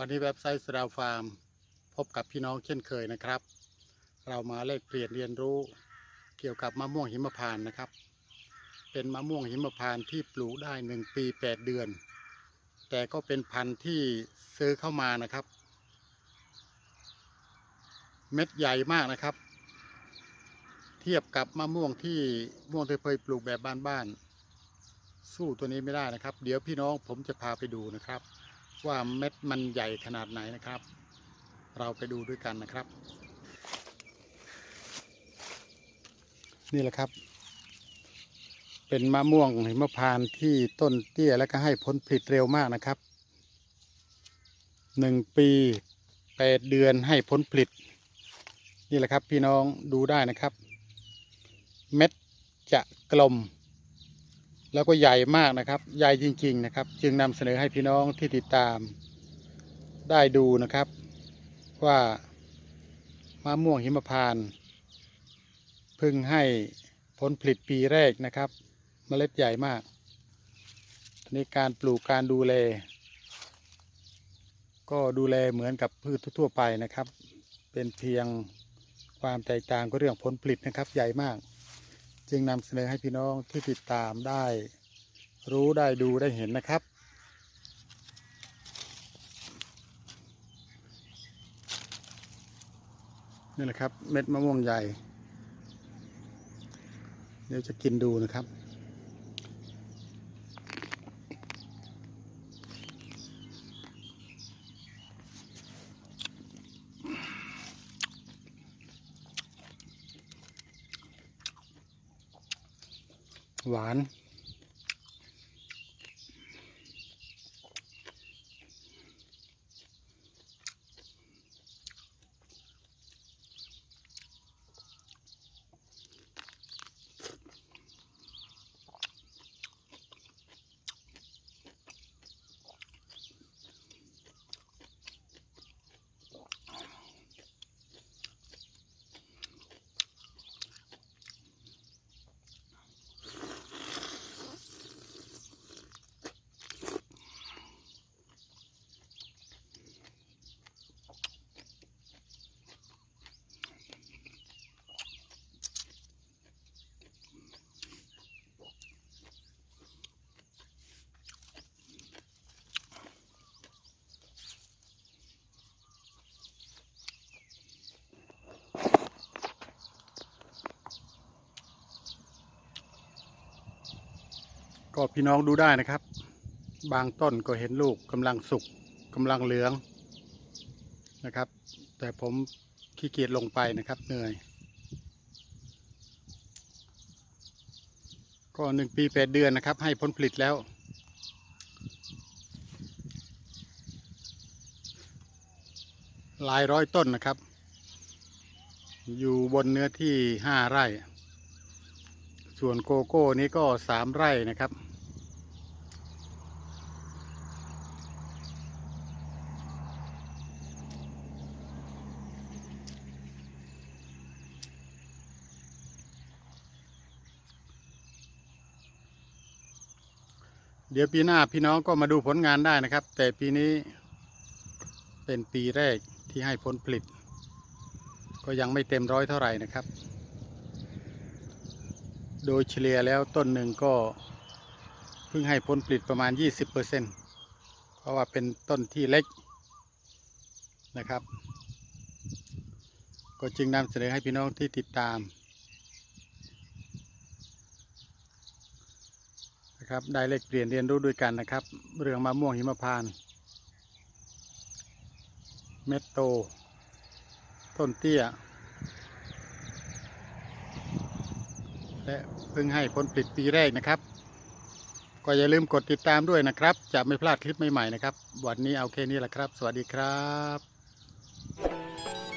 วันนี้เว็บไซต์สดาวฟาร์ม พบกับพี่น้องเช่นเคยนะครับ เรามาเลกเปลี่ยนเรียนรู้เกี่ยวกับมะม่วงหิมพานต์นะครับ เป็นมะม่วงหิมพานต์ที่ปลูกได้หนึ่งปีแปดเดือน แต่ก็เป็นพันธุ์ที่ซื้อเข้ามานะครับ เม็ดใหญ่มากนะครับ เทียบกับมะม่วงที่ม่วงที่เคยปลูกแบบบ้านๆสู้ตัวนี้ไม่ได้นะครับ เดี๋ยวพี่น้องผมจะพาไปดูนะครับ ว่าเม็ดมันใหญ่ขนาดไหนนะครับ เราไปดูด้วยกันนะครับ นี่แหละครับ เป็นมะม่วงหิมพานต์ที่ต้นเตี้ยและก็ให้ผลผลิตเร็วมากนะครับหนึ่งปีแปดเดือนให้ผลผลิต นี่แหละครับพี่น้องดูได้นะครับ เม็ดจะกลม แล้วก็ใหญ่มากนะครับ ใหญ่จริง ๆ นะครับ จึงนำเสนอให้พี่น้องที่ติดตาม ได้ดูนะครับ ว่ามะม่วงหิมพานต์เพิ่งให้ผลผลิตปีแรกนะครับเมล็ดใหญ่มากทีนี้การปลูกการดูแล ก็ดูแลเหมือนกับพืชทั่วไปนะครับ เป็นเพียงความแตกต่างก็เรื่องผลผลิตนะครับใหญ่มาก จึงนำเสนอให้พี่น้องที่ติดตามได้ รู้ได้ดูได้เห็นนะครับ นี่แหละครับเม็ดมะม่วงใหญ่ เดี๋ยวจะกินดูนะครับ หวาน ก็พี่น้องดูได้นะครับ บางต้นก็เห็นลูกกำลังสุกกำลังเหลืองนะครับ แต่ผมขี้เกียจลงไปนะครับเหนื่อย ก็หนึ่งปีแปดเดือนนะครับ ให้ผลผลิตแล้ว หลายร้อยต้นนะครับ อยู่บนเนื้อที่ห้าไร่ ส่วนโกโก้นี้ก็สามไร่นะครับ เดี๋ยวปีหน้าพี่น้องก็มาดูผลงานได้นะครับ แต่ปีนี้เป็นปีแรกที่ให้ผลผลิต ก็ยังไม่เต็มร้อยเท่าไหร่นะครับ โดยเฉลี่ยแล้วต้นหนึ่งก็เพิ่งให้ผลผลิตประมาณ 20%เพราะว่าเป็นต้นที่เล็กนะครับ ก็จึงนำเสนอให้พี่น้องที่ติดตาม นะครับ ได้เลกเปลี่ยนเรียนรู้ด้วยกันนะครับ เรื่องมะม่วงหิมพานต์เม็ดโต ต้นเตี้ย และเพิ่งให้ผลผลิตปีแรกนะครับ ก็อย่าลืมกดติดตามด้วยนะครับ จะไม่พลาดคลิปใหม่ๆนะครับ วันนี้เอาแค่นี้แหละครับ สวัสดีครับ